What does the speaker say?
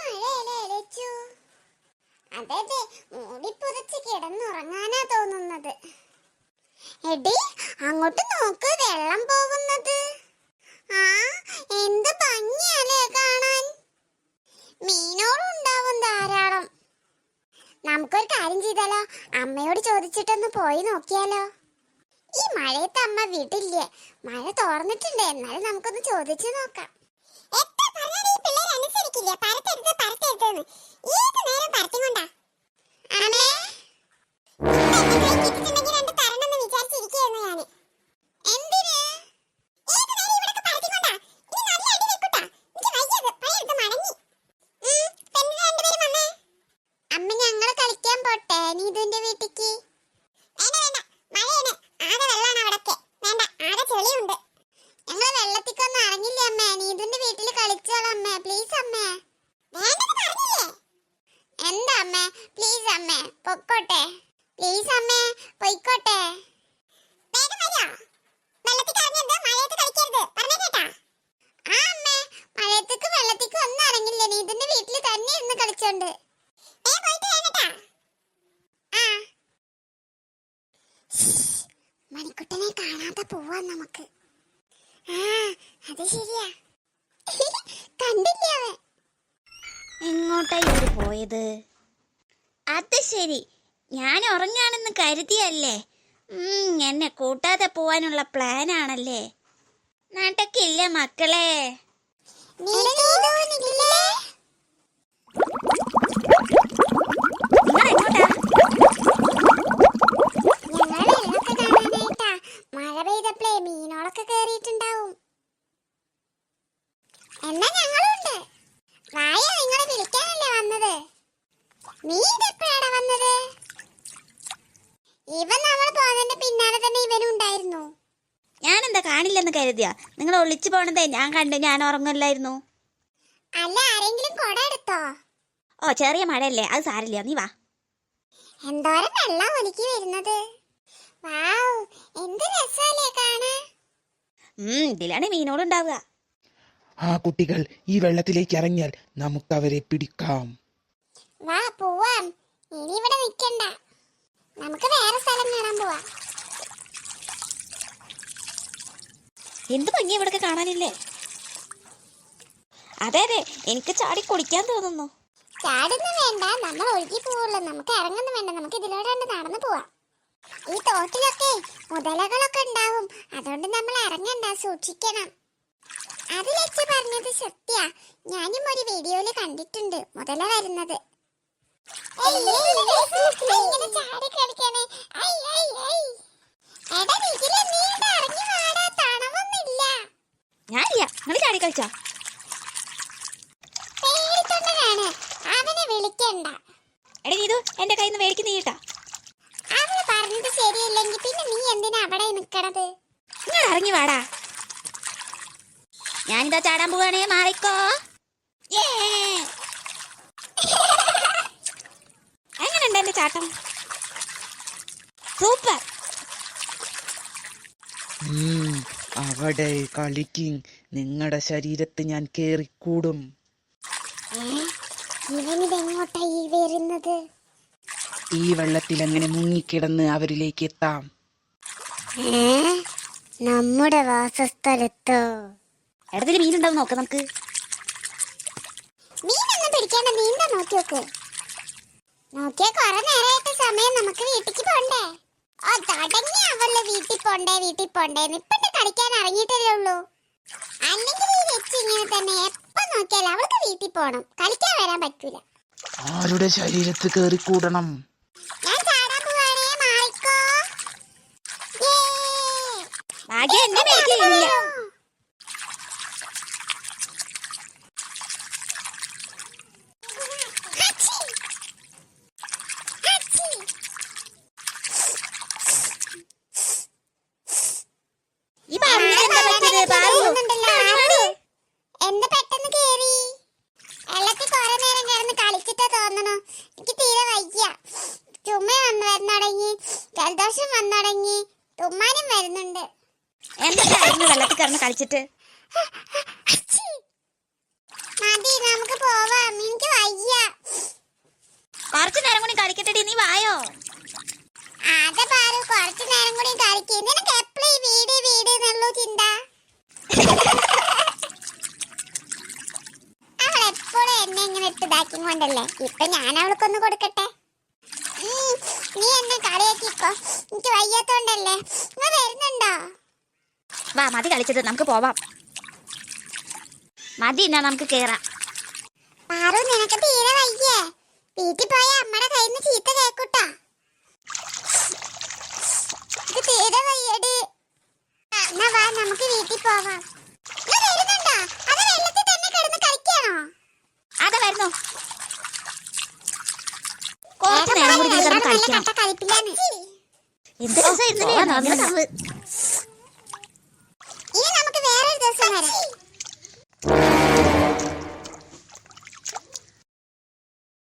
മഴയല്ലേ ലച്ചു അതെ അതെ മൂടിപ്പുതച്ച് കിടന്നുറങ്ങാനാ തോന്നുന്നത്. എടി അങ്ങോട്ട് നോക്ക് വെള്ളം പോകുന്നത്. ആ എന്ത് ഭംഗിയല്ലേ കാണാൻ. മീനോടും ഉണ്ടാവും ധാരാളം. നമുക്കൊരു കാര്യം ചെയ്താലോ? അമ്മയോട് ചോദിച്ചിട്ടൊന്ന് പോയി നോക്കിയാലോ? ഈ മഴയത്ത് അമ്മ വിടില്ലേ? മഴ തോർന്നിട്ടുണ്ട് എന്നാലും നമുക്കൊന്ന് ചോദിച്ചു നോക്കാം. അനുസരിക്കില്ല പരത്തെടുത്ത് പരത്തെടുത്തെന്ന് ഏത് നേരം പരത്തിക്കൊണ്ടാ പൊക്കോട്ടെ. പ്ലീസ് അമ്മേ പൊയ്ക്കോട്ടെ. വേഗം കേട്ടാ. ആ അമ്മേ മണിക്കുട്ടനെ കാണാതെ പോവാം നമുക്ക്. ആ അത് ശരിയാ. കണ്ടില്ലേ അവൻ? എങ്ങോട്ടാ ഇവർ പോയത്? അത് ശരി. ഞാൻ ഉറങ്ങാണെന്ന് കരുതിയല്ലേ? ഉം, എന്നെ കൂട്ടാതെ പോവാനുള്ള പ്ലാൻ ആണല്ലേ? നടക്കില്ല മക്കളെ? നിങ്ങൾ എങ്ങോട്ടാ ഇവൻ നമ്മൾ പോകുന്നതിന്റെ പിന്നാലെ തന്നെ ഇവനും ഉണ്ടായിരുന്നു. ഞാനെന്താ കാണില്ലെന്ന് കരുതിയാ? നിങ്ങൾ ഒളിച്ചു പോണതേ ഞാൻ കണ്ടു ഞാൻ ഉറങ്ങില്ലായിരുന്നു. അല്ല ആരെങ്കിലും കുട എടുത്തോ? ഓ ചെറിയ മഴയല്ലേ അത് സാരില്ല നീ വാ. എന്തോരം വെള്ളം ഒലിക്കി വരുന്നത്? വാവ് എന്ത് രസമല്ലേ കാണാൻ. ഉം ഇതിലാണ് മീനോടുണ്ടാവുക ആ കുട്ടികൾ ഈ വെള്ളത്തിലേക്ക് ഇറങ്ങിയാൽ നമുക്ക് അവരെ പിടിക്കാം. വാ പോവാം. ഇനി ഇവിടെ നിൽക്കണ്ട. നമുക്ക് വേറെ സ്ഥലം കാണാൻ പോവാം. എന്ത് ഭംഗി ഇവിടൊക്കെ കാണാനില്ലേ? അതെ അതെ എനിക്ക് ചാടി കുടിക്കാൻ തോന്നുന്നു. ചാടുന്നു വേണ്ട നമ്മൾ ഒഴുകി പോവുള്ളൂ. നമുക്ക് ഇറങ്ങുന്നു വേണ്ട നമുക്ക് ഇതിലൂടെ കണ്ട് നടന്നു പോവാം. ഈ തോട്ടിലൊക്കെ മുതലകളൊക്കെ ഉണ്ടാവും. അതുകൊണ്ട് നമ്മൾ ഇറങ്ങണ്ട സൂക്ഷിക്കണം. അത് വെച്ച് പറഞ്ഞത് സത്യ. ഞാനും ഒരു വീഡിയോയിൽ കണ്ടിട്ടുണ്ട് മുതല വരുന്നത്. ചാടി കളിച്ചോ? അവനെ വിളിക്കണ്ട കയ്യിൽ ശരിയല്ലെങ്കിൽ പിന്നെ നീ എന്തിനാ ഇറങ്ങി വാടാ. ഞാനിതാ ചാടാൻ പോവാണേ മാറിക്കോ. യേ! എങ്ങനെയുണ്ട് എന്റെ ചാട്ടം? സൂപ്പർ അവിടെ കളിക്കും. നിങ്ങളുടെ ശരീരത്ത് ഞാൻ കേറിക്കൂടും. ഇവനിതെങ്ങോട്ടാ ഈ വരുന്നത്? ഈ വെള്ളത്തിൽ അങ്ങനെ മുങ്ങിക്കിടന്ന് അവരിലേക്ക് എത്താം? നമ്മുടെ വാസസ്ഥലത്തോ? ഇടത്തിൽ മീനുണ്ടാവും നോക്കാം നമുക്ക്. മീനൊന്നും പിടിക്കാണ്ട് നീന്താ നോക്കി നോക്ക് നോക്കിയാ കൊറേ നേരമായിട്ട് സമയം നമുക്ക് വീട്ടിക്ക് പോണ്ടേ? ഓ തുടങ്ങി അവൾ വീട്ടിൽ പോണ്ടേ വീട്ടിൽ പോണ്ടേ ഇപ്പണ്ട് കളിക്കാൻ ഇറങ്ങിയിട്ടല്ലേ ഉള്ളൂ? അല്ലെങ്കിൽ ഈ വെച്ച് ഇങ്ങനെ തന്നെ എപ്പോ നോക്കിയാലും അവൾക്ക് വീട്ടിൽ പോണം. കളിക്കാൻ വരാൻ പറ്റൂല. ആരുടെ ശരീരത്ത് കൂടണം? ഞാൻ ചാടാൻ പോവാണേ മാറിക്കോ. യേ! ഭാഗ്യം എന്റെ മേലില്ല ഹച്ചി! ഹച്ചി! ഈ പറഞ്ഞത് എന്താ പറ്റിയത് പാറു ഉണ്ടല്ലോ, എന്ത് പെട്ടെന്ന് കേറി വെള്ളത്തിൽ കുറെ നേരം കിടന്ന് കളിച്ചിട്ട് തോന്നണു എനിക്ക് തീരെ വയ്യ ചുമ വന്ന് വരണടങ്ങി ജലദോഷം വന്നടങ്ങി. തുമ്മാനും വരുന്നുണ്ട്. എന്തൊക്കെ വെള്ളത്തിൽ കിടന്ന് കളിച്ചിട്ട്! മതി നമുക്ക് പോവാം. എനിക്ക് കുറച്ചു നേരം കൂടി കളിക്കട്ടെടി നീ വായോ? അതെ പാറു കുറച്ചു നേരം കൂടി കളിക്കും. നിനക്ക് എപ്പോഴും വീട് വീട് എന്നുള്ള ചിന്ത? അവൾ എപ്പോഴും എന്നെ ഇങ്ങനെ ഇട്ട് ഇതാക്കി കൊണ്ടല്ലേ ഇപ്പൊ ഞാൻ അവൾക്കൊന്ന് കൊടുക്കട്ടെ? നീ എന്നെ കളിയാക്കിക്കോ. എനിക്ക് വയ്യാത്തോണ്ടല്ലേ. നീ വരുന്നുണ്ടോ? വാ മതി കളിച്ചത് നമുക്ക് പോവാം. മതി എന്നാ നമുക്ക് കേറാം. പാറു നിനക്ക് തീരെ വയ്യേ. വീട്ടിൽ പോയ അമ്മയുടെ കയ്യിൽ നിന്ന് ചീത്ത കേക്കൂട്ടാ. തീരെ വയ്യടി. എന്നാ വാ നമുക്ക് വീട്ടിൽ പോവാം. വരുന്നുണ്ടോ? അത് വെള്ളത്തിൽ തന്നെ കിടന്ന് കളിക്കാണോ? അതെ വരുന്നു. കുറച്ചു നേരം കൂടി കളിക്കണം കളിപ്പില്ലാന്ന് എന്ത് രസമായിരുന്നു ഇനി നമുക്ക് വേറൊരു ദിവസം വരാം.